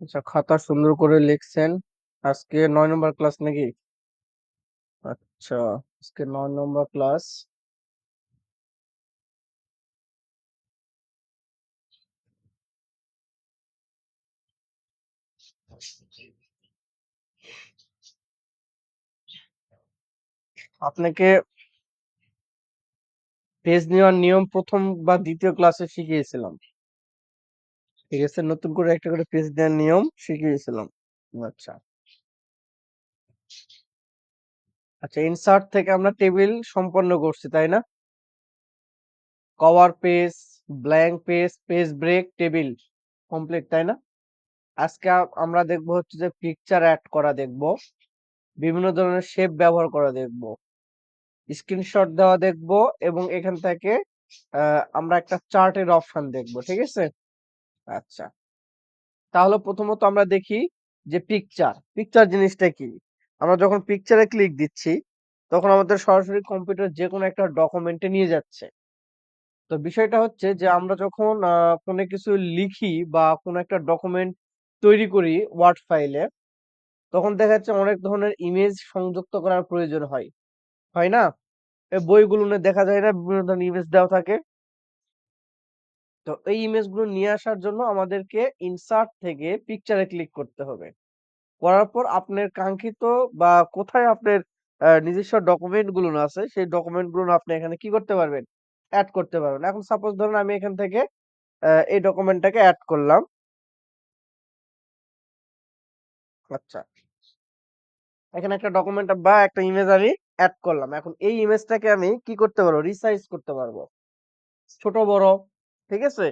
আচ্ছা খাতা সুন্দর করে লিখছেন। আজকে নয় নম্বর ক্লাস নাকি? আচ্ছা আজকে নয় নম্বর ক্লাস। আপনাকে পেজ নেওয়ার নিয়ম প্রথম বা দ্বিতীয় ক্লাসে শিখিয়েছিলাম। ঠিক আছে, নতুন করে একটা করে পেজ দেওয়ার নিয়ম শিখিয়েছিলাম। আচ্ছা। আচ্ছা ইনসার্ট থেকে আমরা টেবিল সম্পন্ন করছি, তাই না? Cover page blank page page break table complete তাই না? আজকে আমরা দেখব হচ্ছে যে পিকচার অ্যাড করা দেখব, বিভিন্ন ধরনের শেপ ব্যবহার করা দেখব স্ক্রিনশট দেওয়া দেখব এবং এখান থেকে আমরা একটা চার্টের অপশন দেখব, ঠিক আছে? আচ্ছা। তাহলে প্রথমত আমরা দেখি যে পিকচার পিকচার জিনিসটা কি? আমরা যখন পিকচারে ক্লিক দিচ্ছি, তখন আমাদের সরাসরি কম্পিউটার যে কোনো একটা ডকুমেন্টে নিয়ে যাচ্ছে। তো বিষয়টা হচ্ছে যে আমরা যখন কোনো কিছু লিখি বা কোনো একটা ডকুমেন্ট তৈরি করি ওয়ার্ড ফাইলে তখন দেখা যাচ্ছে অনেক ধরনের ইমেজ সংযুক্ত করার প্রয়োজন হয়। হয় না? বইগুলো দেখা যায় না, বিভিন্ন ধরনের ইমেজ দেওয়া থাকে। তো এই ইমেজগুলো নিয়ে আসার জন্য আমাদেরকে ইনসার্ট থেকে পিকচারে ক্লিক করতে হবে। করার পর আপনার কাঙ্ক্ষিত বা কোথায় আপনার নিজস্ব ডকুমেন্টগুলো আছে, সেই ডকুমেন্টগুলো আপনি এখানে কি করতে পারবেন? অ্যাড করতে পারবেন। এখন সাপোজ ধরুন আমি এখান থেকে এই ডকুমেন্টটাকে অ্যাড করলাম। আচ্ছা। এখানে একটা ডকুমেন্ট বা একটা ইমেজ আমি অ্যাড করলাম। এখন এই ইমেজটাকে আমি কি করতে পারব? রিসাইজ করতে পারব। ছোট, বড় ঠিক আছে?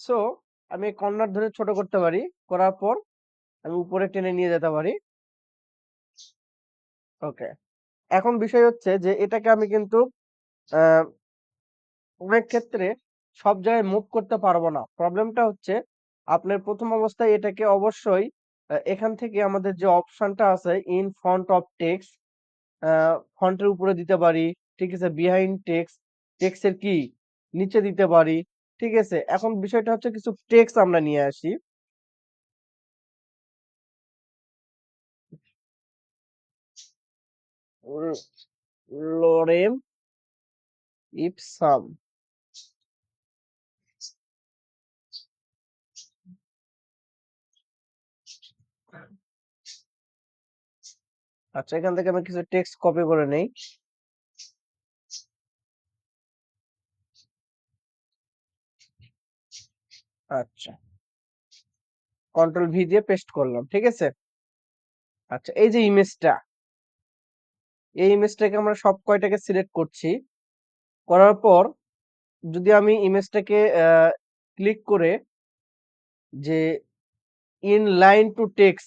সো আমি কর্নার ধরে ছোট করতে পারি। করার পর আমি উপরে টেনে নিয়ে যেতে পারি। ওকে এখন বিষয় হচ্ছে যে, এটাকে আমি কিন্তু অনেক ক্ষেত্রে সব জায়গায় মুভ করতে পারব না। প্রবলেমটা হচ্ছে আপনার প্রথম অবস্থায় এটাকে অবশ্যই এখান থেকে আমাদের যে অপশনটা আছে ইন ফ্রন্ট অফ টেক্স ফন্টের উপরে দিতে পারি। ঠিক আছে? বিহাইন্ড টেক্স টেক্সের কি? নিচে দিতে পারি। ঠিক আছে? এখন বিষয়টা হচ্ছে কিছু টেক্স আমরা নিয়ে আসি। লোরেম ইপসাম আচ্ছা এখান থেকে আমি কিছু টেক্সট কপি করে নেই। আচ্ছা। কন্ট্রোল ভি দিয়ে পেস্ট করলাম, ঠিক আছে? আচ্ছা এই যে ইমেজটা এই ইমেজটাকে আমরা সব কয়টাকে সিলেক্ট করছি? করার পর যদি আমি ইমেজটাকে ক্লিক করে যে ইন লাইন টু টেক্স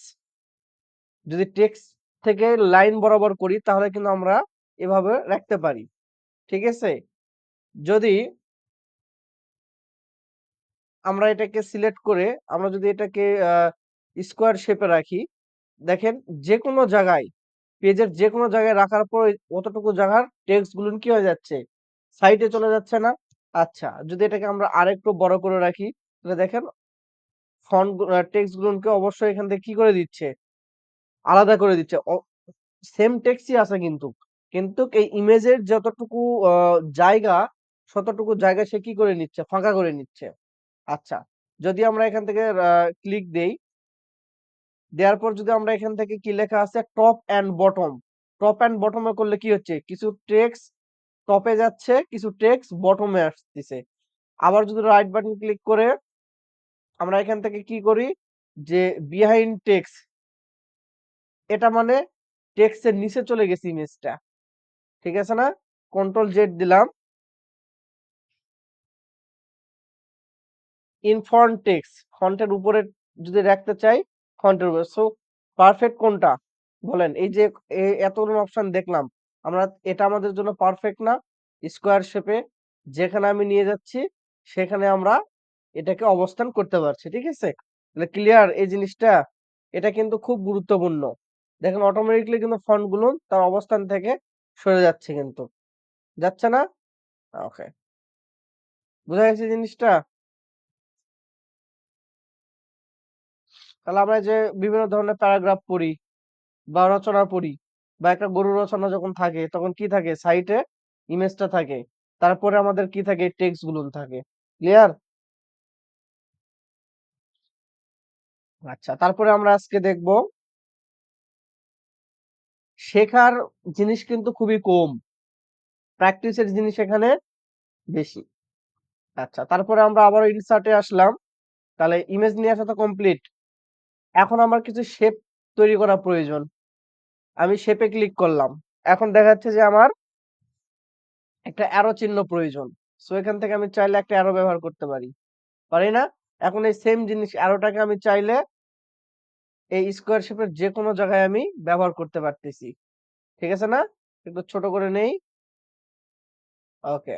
যদি টেক্স থেকে লাইন বরাবর করি তাহলে কিন্তু আমরা এভাবে রাখতে পারি, ঠিক আছে? যদি আমরা এটাকে সিলেক্ট করে আমরা যদি এটাকে স্কোয়ার শেপে রাখি, দেখেন যে কোনো জায়গায় পেজের যে কোনো জায়গায় রাখার পর অতটুকু জায়গার টেক্সটগুলো কি হয়ে যাচ্ছে? সাইডে চলে যাচ্ছে না? আচ্ছা যদি এটাকে আমরা আরেকটু বড় করে রাখি, তাহলে দেখেন ফন্ট টেক্সট গুলোকে অবশ্যই এখান থেকে কি করে দিচ্ছে? আলাদা করে দিচ্ছে। সেম টেক্সটই আছে কিন্তু। কিন্তু এই ইমেজের যতটুকু জায়গা ততটুকু জায়গা সে কি করে নিচ্ছে? ফাঁকা করে নিচ্ছে। আচ্ছা যদি আমরা এখান থেকে ক্লিক দেই দেওয়ার পর যদি আমরা এখান থেকে কি লেখা আছে? Top and bottom top and বটমে করলে কি হচ্ছে? কিছু টেক্স টপে যাচ্ছে, কিছু টেক্স বটমে আসতেছে। আবার যদি রাইট বাটন ক্লিক করে আমরা এখান থেকে কি করি? যে বিহাইন্ড টেক্স এটা মানে টেক্সের নিচে চলে গেছে ইমেজটা ঠিক আছে না? কন্ট্রোল জেড দিলাম। ইন ফন্ট টেক্স ফন্টের উপরে যদি রাখতে চাই ফন্টের উপরে। সো পারফেক্ট কোনটা? বলেন, এই যে এতগুলো অপশন দেখলাম। আমরা, এটা আমাদের জন্য পারফেক্ট না। স্কোয়ার শেপে যেখানে আমি নিয়ে যাচ্ছি, সেখানে আমরা এটাকে অবস্থান করতে পারছি, ঠিক আছে? তাহলে ক্লিয়ার এই জিনিসটা? এটা কিন্তু খুব গুরুত্বপূর্ণ। দেখেন অটোমেটিকলি কিন্তু ফন্টগুলো তার অবস্থান থেকে সরে যাচ্ছে কিন্তু। যাচ্ছে না? ওকে বোঝা গেছে জিনিসটা? তাহলে আমরা যে বিভিন্ন ধরনের প্যারাগ্রাফ পড়ি বা রচনা পড়ি বা একটা গরু রচনা যখন থাকে, তখন কি থাকে? সাইটে ইমেজটা থাকে। তারপরে আমাদের কি থাকে? টেক্সটগুলো থাকে। ক্লিয়ার আচ্ছা তারপরে আমরা আজকে দেখব শেখার জিনিস কিন্তু খুবই কম। প্র্যাকটিসের জিনিস এখানে বেশি। আচ্ছা তারপরে আমরা আবার ইনসার্টে আসলাম। তাহলে ইমেজ নিয়ে আসা তো কমপ্লিট এখন আমার কিছু শেপ তৈরি করা প্রয়োজন। আমি শেপে ক্লিক করলাম। এখন দেখা যাচ্ছে যে আমার একটা অ্যারো চিহ্ন প্রয়োজন। সো এখান থেকে আমি চাইলে একটা অ্যারো ব্যবহার করতে পারি। পারি না? এখন এই সেম জিনিস অ্যারোটাকে আমি চাইলে এই স্কোয়ার শেপের যে কোনো জায়গায় আমি ব্যবহার করতে পারতেছি। ঠিক আছে না? একটু ছোট করে নেই। ওকে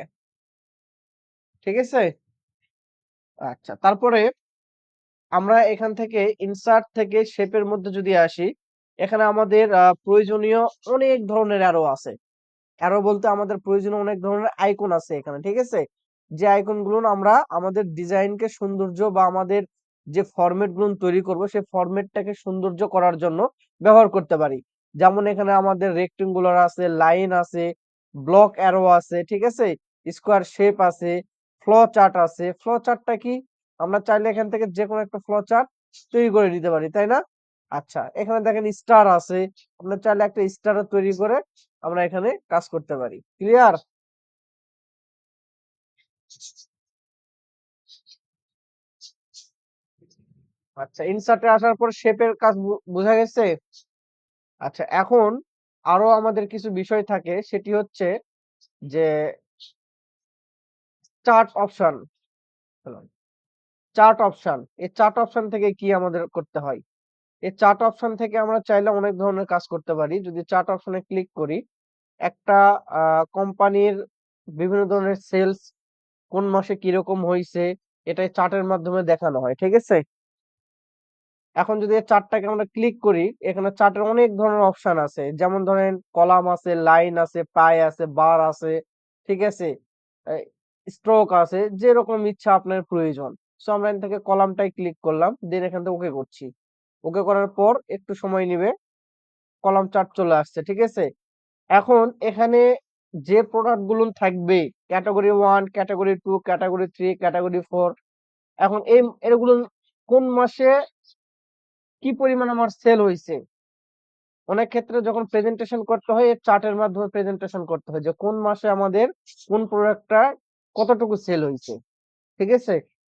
ঠিক আছে? আচ্ছা তারপরে আমরা এখান থেকে ইনসার্ট থেকে শেপের মধ্যে যদি আসি, এখানে আমাদের প্রয়োজনীয় অনেক ধরনের অ্যারো আছে। অ্যারো বলতে আমাদের প্রয়োজনীয় অনেক ধরনের আইকন আছে এখানে, ঠিক আছে? যে আইকনগুলো আমরা আমাদের ডিজাইনকে সৌন্দর্য বা আমাদের যে ফরম্যাটগুলো তৈরি করব সেই ফরম্যাটটাকে সৌন্দর্য করার জন্য ব্যবহার করতে পারি। যেমন এখানে আমাদের রেক্টেঙ্গুলার আছে লাইন আছে ব্লক অ্যারো আছে, ঠিক আছে? স্কোয়ার শেপ আছে ফ্লো চার্ট আছে। ফ্লো চার্টটা কি? আমরা চাইলে এখান থেকে যে কোনো একটা ফ্লো চার্ট তৈরি করে নিতে পারি, তাই না? আচ্ছা এখানে দেখেন স্টার আছে, আমরা চাইলে একটা স্টার তৈরি করে আমরা এখানে কাজ করতে পারি ক্লিয়ার আচ্ছা ইনসার্টে আসার পর শেপের কাজ বোঝা গেছে? আচ্ছা এখন আরও আমাদের কিছু বিষয় থাকে, সেটি হচ্ছে যে চার্ট অপশন চার্ট অপশন। এই চার্ট অপশন থেকে কি আমাদের করতে হয়? এই চার্ট অপশন থেকে আমরা চাইলে অনেক ধরনের কাজ করতে পারি। যদি চার্ট অপশনে ক্লিক করি, একটা কোম্পানির বিভিন্ন ধরনের সেলস কোন মাসে কীরকম হয়েছে এটাই চার্টের মাধ্যমে দেখানো হয়, ঠিক আছে? এখন যদি চার্টটাকে আমরা ক্লিক করি, এখানে চার্টের অনেক ধরনের অপশন আছে। যেমন ধরেন, কলাম আছে, লাইন আছে, পাই আছে, বার আছে, ঠিক আছে? স্ট্রোক আছে, যেরকম ইচ্ছা আপনার প্রয়োজন। সো আমরা এখান থেকে কলামটাই ক্লিক করলাম দেন এখান থেকে ওকে করছি। ওকে করার পর একটু সময় নেবে, কলাম চার্ট চলে আসছে, ঠিক আছে? এখন এখানে যে প্রোডাক্টগুলো থাকবে category one category two category three category four এখন এই এগুলো কোন মাসে কি পরিমাণ আমার সেল হয়েছে অনেক ক্ষেত্রে যখন প্রেজেন্টেশন করতে হয় চার্টের মাধ্যমে প্রেজেন্টেশন করতে হয় যে কোন মাসে আমাদের কোন প্রোডাক্টটা কতটুকু সেল হয়েছে ঠিক আছে?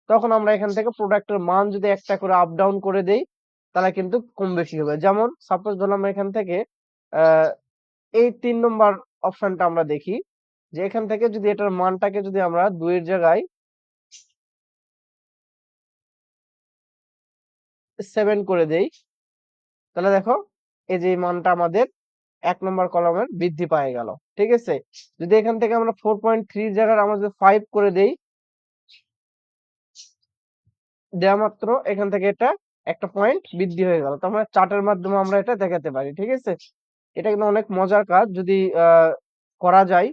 তখন আমরা এখান থেকে প্রোডাক্টের মান যদি একটা করে আপ ডাউন করে দেই, তাহলে কিন্তু কম বেশি হবে। যেমন সাপোজ ধরলাম এখান থেকে এই তিন নম্বর অপশনটা আমরা দেখি, যে এখান থেকে যদি এটার মানটাকে যদি আমরা দুইয়ের জায়গায় সেভেন করে দেই, তাহলে দেখো এই যে মানটা আমাদের এক নম্বর কলমের বৃদ্ধি পায়ে গেল। ঠিক আছে? যদি এখান থেকে আমরা ফোর পয়েন্ট থ্রি জায়গায় আমাদের ফাইভ করে দেই দেওয়া মাত্র এখান থেকে এটা একটা পয়েন্ট বৃদ্ধি হয়ে গেল। তার মানে চার্টের মাধ্যমে আমরা এটা দেখাতে পারি, ঠিক আছে? এটা কিন্তু অনেক মজার কাজ যদি করা যায়।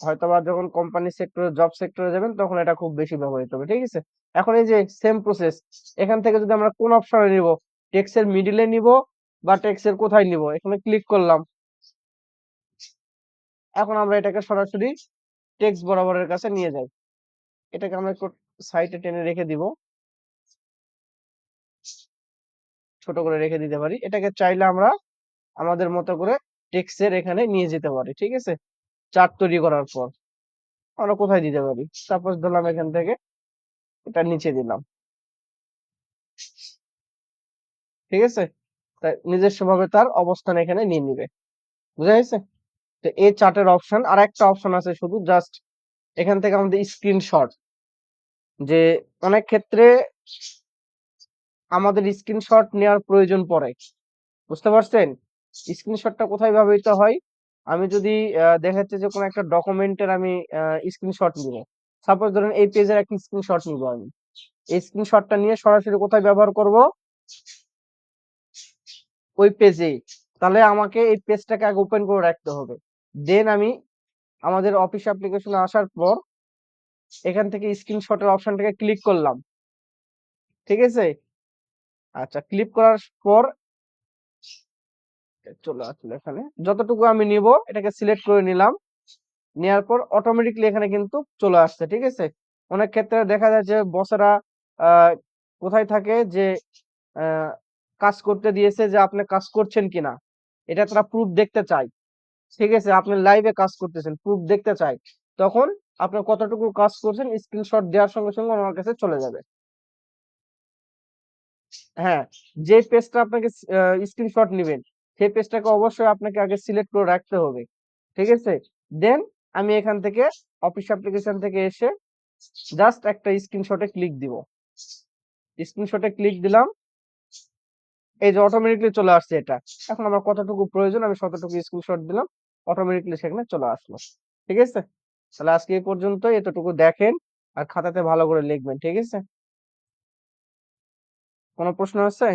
হয়তোবা যখন কোম্পানি সেক্টরে জব সেক্টরে যাবেন, তখন এটা খুব বেশি ব্যবহৃত হবে, ঠিক আছে? এখন এই যে সেম প্রসেস এখান থেকে যদি আমরা কোন অপশনে নিব? টেক্সের মিডিলে নিব বা টেক্সের কোথায় নিব? এখানে ক্লিক করলাম। এখন আমরা এটাকে সরাসরি টেক্সট বরাবরের কাছে নিয়ে যাই। এটাকে আমরা সাইডে টেনে রেখে দিব। ছোট করে রেখে দিতে পারি। এটাকে চাইলে আমরা আমাদের মতো করে টেক্সের এখানে নিয়ে যেতে পারি, ঠিক আছে? চার্ট তৈরি করার পর। আমরা কোথায় দিতে পারি? সাপোজ ধরলাম এখান থেকে এটা নিচে দিলাম। ঠিক আছে? তাই নিজস্ব ভাবে তার অবস্থান এখানে নিয়ে নিবে। বুঝা গেছে? তো এই চার্টের অপশন আর একটা অপশন আছে শুধু জাস্ট এখান থেকে আমাদের স্ক্রিনশট যে অনেক ক্ষেত্রে আমাদের স্ক্রিনশট নেওয়ার প্রয়োজন পড়ে। বুঝতে পারছেন? স্ক্রিনশটটা কোথায় ব্যবহৃত হয়? আমি যদি দেখা যাচ্ছে যে কোনো একটা ডকুমেন্টের আমি স্ক্রিনশট নিব। সাপোজ ধরেন এই পেজের একটা স্ক্রিনশট নিব আমি। এই স্ক্রিনশটটা নিয়ে সরাসরি কোথায় ব্যবহার করব? ওই পেজে তাহলে আমাকে এই পেজটাকে আগে ওপেন করে রাখতে হবে। দেন আমি আমাদের অফিস অ্যাপ্লিকেশনে আসার পর এখান থেকে স্ক্রিনশটের অপশনটাকে ক্লিক করলাম। ঠিক আছে? আচ্ছা ক্লিক করার পর চলে আসলো এখানে। যতটুকু আমি নিব, এটাকে সিলেক্ট করে নিলাম। নেওয়ার পর অটোমেটিকলি এখানে কিন্তু চলে আসছে, ঠিক আছে? অনেক ক্ষেত্রে দেখা যায় যে বসেরা কোথায় থাকে যে কাজ করতে দিয়েছে যে আপনি কাজ করছেন কিনা। এটা তারা প্রুফ দেখতে চায়। ঠিক আছে? আপনি লাইভে কাজ করতেছেন প্রুফ দেখতে চাই তখন আপনি কতটুকু কাজ করছেন স্ক্রিনশট দেওয়ার সঙ্গে সঙ্গে আমার কাছে চলে যাবে। হ্যাঁ যে পেজটা আপনাকে স্ক্রিনশট নেবেন, সেই পেজটাকে অবশ্যই আপনাকে আগে সিলেক্ট করে রাখতে হবে, ঠিক আছে? দেন আমি এখান থেকে অফিস অ্যাপ্লিকেশন থেকে এসে জাস্ট একটা স্ক্রিনশটে ক্লিক দিব। স্ক্রিনশটে ক্লিক দিলাম, এই যে অটোমেটিকলি চলে আসছে এটা। এখন আমার কতটুকু প্রয়োজন, আমি ততটুকু স্ক্রিনশট দিলাম অটোমেটিকলি সেখানে চলে আসলো, ঠিক আছে? তাহলে আজকে এই পর্যন্ত এতটুকু দেখেন আর খাতাতে ভালো করে লিখবেন, ঠিক আছে? কোনো প্রশ্ন আছে?